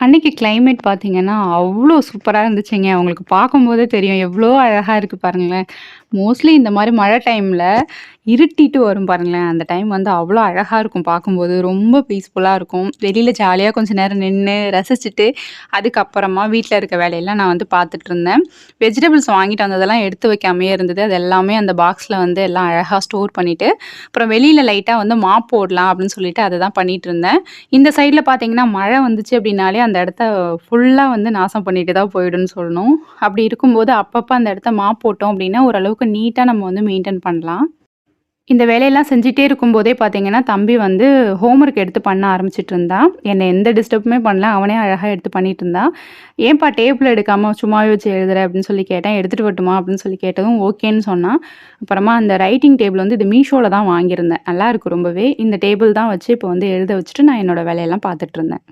அன்னைக்கு கிளைமேட் பார்த்தீங்கன்னா, அவ்வளோ சூப்பராக இருந்துச்சுங்க. உங்களுக்கு பார்க்கும்போதே தெரியும். எவ்வளோ அழகாக இருக்குது பாருங்களேன். மோஸ்ட்லி இந்த மாதிரி மழை டைமில் இருட்டிட்டு வரும் பாருங்களேன். அந்த டைம் வந்து அவ்வளோ அழகாக இருக்கும் பார்க்கும்போது. ரொம்ப பீஸ்ஃபுல்லாக இருக்கும். வெளியில் ஜாலியாக கொஞ்சம் நேரம் நின்று ரசிச்சுட்டு, அதுக்கப்புறமா வீட்டில் இருக்க வேலையெல்லாம் நான் வந்து பார்த்துட்டுருந்தேன். வெஜிடபிள்ஸ் வாங்கிட்டு வந்ததெல்லாம் எடுத்து வைக்காமையே இருந்தது. அது எல்லாமே அந்த பாக்ஸில் வந்து எல்லாம் அழகாக ஸ்டோர் பண்ணிவிட்டு அப்புறம் வெளியில் லைட்டாக வந்து மாப் போடலாம் அப்படின்னு சொல்லிட்டு அதை தான் பண்ணிட்டுருந்தேன். இந்த சைடில் பார்த்தீங்கன்னா, மழை வந்துச்சு அப்படின்னாலே அந்த இடத்த ஃபுல்லாக வந்து நாசம் பண்ணிட்டு தான் போயிடும்னு சொல்லணும். அப்படி இருக்கும்போது அப்பப்போ அந்த இடத்த மாப் போட்டோம் அப்படின்னா, ஓரளவுக்கு நீட்டாக நம்ம வந்து மெயின்டைன் பண்ணலாம். இந்த வேலையெல்லாம் செஞ்சிட்டே இருக்கும்போதே பார்த்தீங்கன்னா, தம்பி வந்து ஹோம் ஒர்க் எடுத்து பண்ண ஆரம்பிச்சுட்டுருந்தான். என்னை எந்த டிஸ்டர்புமே பண்ணல. அவனே அழகாக எடுத்து பண்ணிட்டுருந்தான். "ஏன்பா டேபிள் எடுக்காமல் சும்மாவே வச்சு எழுதுற?" அப்படின்னு சொல்லி கேட்டேன். எடுத்துகிட்டு வரட்டுமா?" அப்படின்னு சொல்லி கேட்டதும் ஓகேன்னு சொன்னான். அப்புறமா அந்த ரைட்டிங் டேபிள் வந்து இது மீஷோவில் தான் வாங்கியிருந்தேன். நல்லாயிருக்கு ரொம்பவே. இந்த டேபிள் தான் வச்சு இப்போ வந்து எழுத வச்சுட்டு நான் என்னோட வேலையெல்லாம் பார்த்துட்டு இருந்தேன்